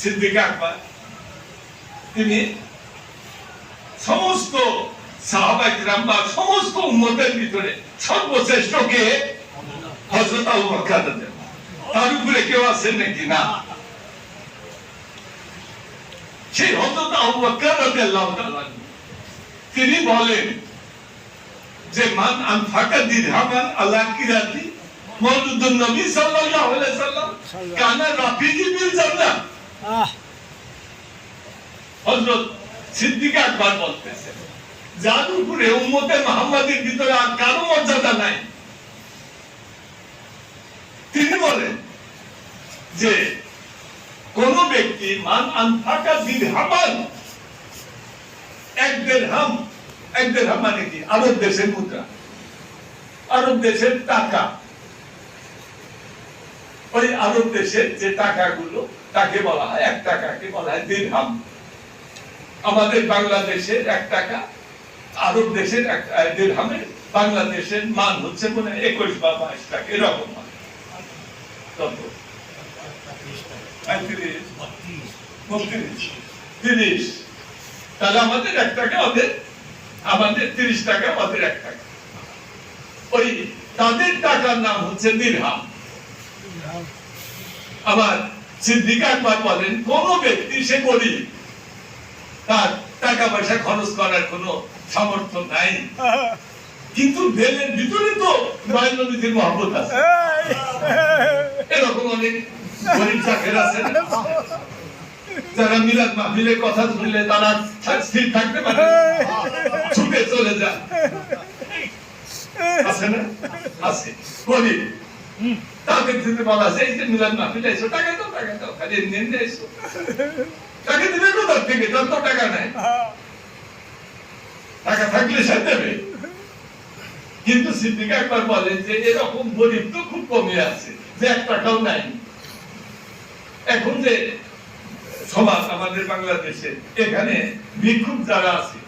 সিদ্দিক আকবর তিনি সমস্ত সাহাবাই বা সমস্ত ভিতরে সর্বশ্রেষ্ঠ কে হযরত আবু বকর তার উপরে কেউ নাকি? না। সেই হযরত আবু বকর তিনি বলেন যে, মান আনফাকা দিরহামান আলা কিরাতি মওলুদুন নবী সাল্লাল্লাহু আলাইহি সাল্লাম কানা রাফিকি বিল জান্নাহ। যার উম্মতে মুহাম্মাদের ভিতরে আর কারও মর্যাদা নাই। তিনি বলেন যে, কোন ব্যক্তি মান আনফাকা দিরহামান এক দেড়হাম এক দেড়হাম মানে কি? আরব দেশের মুদ্রা, আরব দেশের টাকা। ওই আরব দেশের যে টাকাগুলো তাকে বলা হয় এক টাকাকে বলা হয় দিরহাম। আমাদের বাংলাদেশের এক টাকা আরব দেশের এক আহ, দিরহামের বাংলাদেশের মান হচ্ছে মনে হয় একুশ বা বাইশ টাকা এরকম? তিরিশ। তাহলে আমাদের এক টাকা ওদের আমাদের তিরিশ টাকা ওদের এক টাকা। ওই তাদের টাকার নাম হচ্ছে দিরহাম। আবার বলেন, কোন ব্যক্তি সে তার টাকা পয়সা খরচ করার সামর্থ্য নাই। কিন্তু দেলের ভিতরে তো আছে। এরকম অনেক গরিব আছে। যারা মিলাদ মাহফিলের কথা শুনলে তারা স্থির থাকতে পারে। ছুটে চলে যায়। আছে না? আছে। গরিব। বলা মাহফিলে এসো, টাকা টাকা খালি এসো। দিবে থেকে? তার তো টাকা নাই টাকা থাকলে সে দেবে। কিন্তু সিদ্দিক একবার বলেন যে, এরকম গরিব তো খুব কমে আছে, যে এক টাকাও নাই। এখন যে সমাজ আমাদের বাংলাদেশে, এখানে ভিক্ষুক যারা আছে,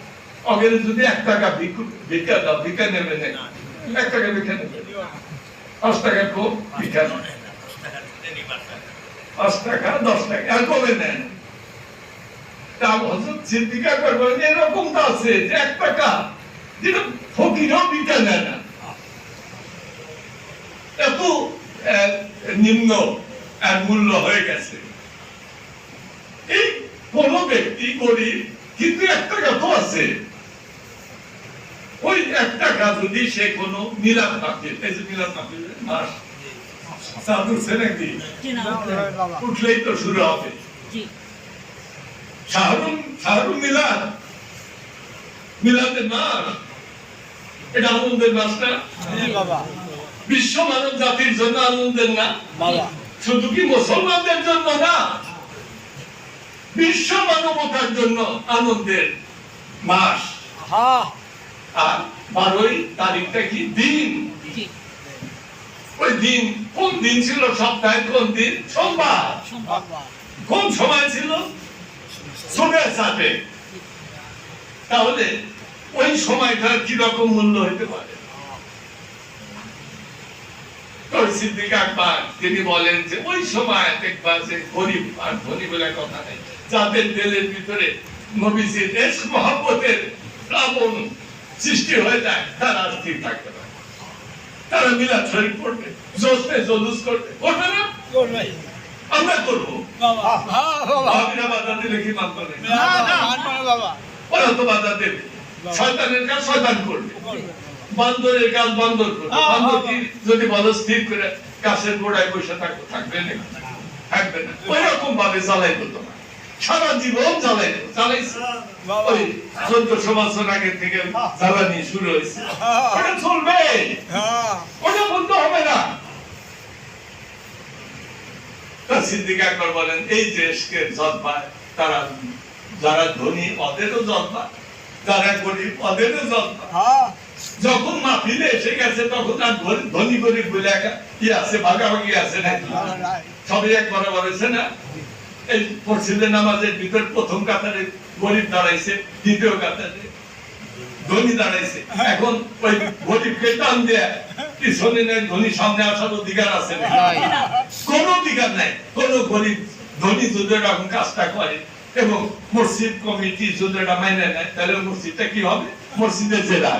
অগেরে যদি এক টাকা ভিক্ষুক ভিক্ষা দাও, ভিক্ষা নেবে না। এক টাকা ভিক্ষা নেবে। পাঁচ টাকা ভিক্ষা পাঁচ টাকা, দশ টাকা, আর কমে নেন। মূল্য হয়ে গেছে। এই কোন ব্যক্তি গরিব, কিন্তু এক টাকা তো আছে। ওই এক টাকা যদি সে কোনো মিলাদ মাহফিল এই যে মিলাদ মাস। নাকি উঠলেই তো শুরু হবে। শাহরুম শাহরুম মিলাদ মিলাদের মাস। এটা আনন্দের মাস না? বিশ্ব মানব জাতির জন্য আনন্দের না? শুধু কি মুসলমানদের জন্য না? বিশ্ব মানবতার জন্য আনন্দের মাস। হ্যাঁ আর বারোই তারিখটা কি দিন? ওই দিন কোন দিন ছিল সপ্তাহে? কোন দিন? সোমবার। কোন সময় ছিল? সাথে। তাহলে ওই সময়টার কি রকম মূল্য হতে পারে? সিদ্দিক আকবর তিনি বলেন যে ওই সময় দেখবা যে গরিব আর ধনী বলে কথা নেই। যাদের দিলের ভিতরে নবীজির এস মহব্বতের প্লাবন সৃষ্টি হয়ে যায় তারা আর স্থির থাকতে পারে তারা মিলাদ শরীফ পড়বে জোসে জলুস করবে। করবে না? করবে। আমরা করব। বাবা। বাধা দিলে কি না না না। মানবো না বাবা। ওরা তো বাধা দেবে। শয়তানের কাজ শয়তান করবে। বান্দরের কাজ বান্দর করবে। বান্দর যদি বলো স্থির করে গাছের গোড়ায় বসে থাকবে থাকবে না। থাকবে না। ওই রকম ভাবে জ্বালাই করতো না সারা জীবন জ্বালাইছে বাবা। ওই চোদ্দশো বছর আগে থেকে জ্বালানি শুরু হয়েছে। হ্যাঁ। ওটা চলবে। হ্যাঁ। ওটা বন্ধ হবে না। সিদ্দিক আকবর বলেন এই দেশকে জন্মায় তারা যারা ধনী ওদেরও জন্মায় যারা গরিব ওদেরও জন্মায় হ্যাঁ। যখন মাহফিলে এসে গেছে তখন আর ধনী- গরিব বলে কি আছে ভাগাভাগি আছে নাকি? সবই এক বরাবর হয়েছে না এই নামাজের ভিতর প্রথম কাতারে গরিব দাঁড়াইছে দ্বিতীয় কাতারে ধনী দাঁড়াইছে। এখন ওই গরিবকে টান দেয়া পিছনে নেই ধনী সামনে আসার অধিকার আছে কোন অধিকার নাই। কোন গরিব ধনী যদি এরকম কাজটা করে এবং মসজিদ কমিটি যদি এটা নেয় তাহলে ওই মসজিদটা কি হবে? মসজিদে জেলা।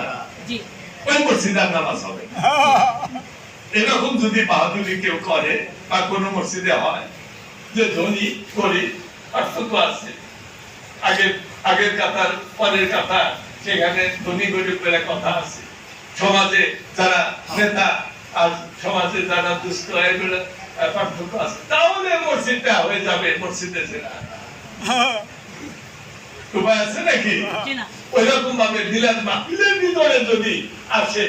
ওই মসজিদের নামাজ হবে এরকম যদি বাহাদুরি কেউ করে বা কোনো মসজিদে হয় যে ধনী গরিব পার্থক্য আছে। আগের আগের কাতার পরের কাতার সেখানে ধনী গরিব বলে কথা আছে। সমাজে যারা নেতা আর সমাজে যারা দুষ্ট এগুলো পার্থক্য আছে। তাহলে মসজিদটা হয়ে যাবে মসজিদে জেলা উপায় আছে নাকি? ওইরকম ভাবে মিলাদ মাহফিলের ভিতরে যদি আসে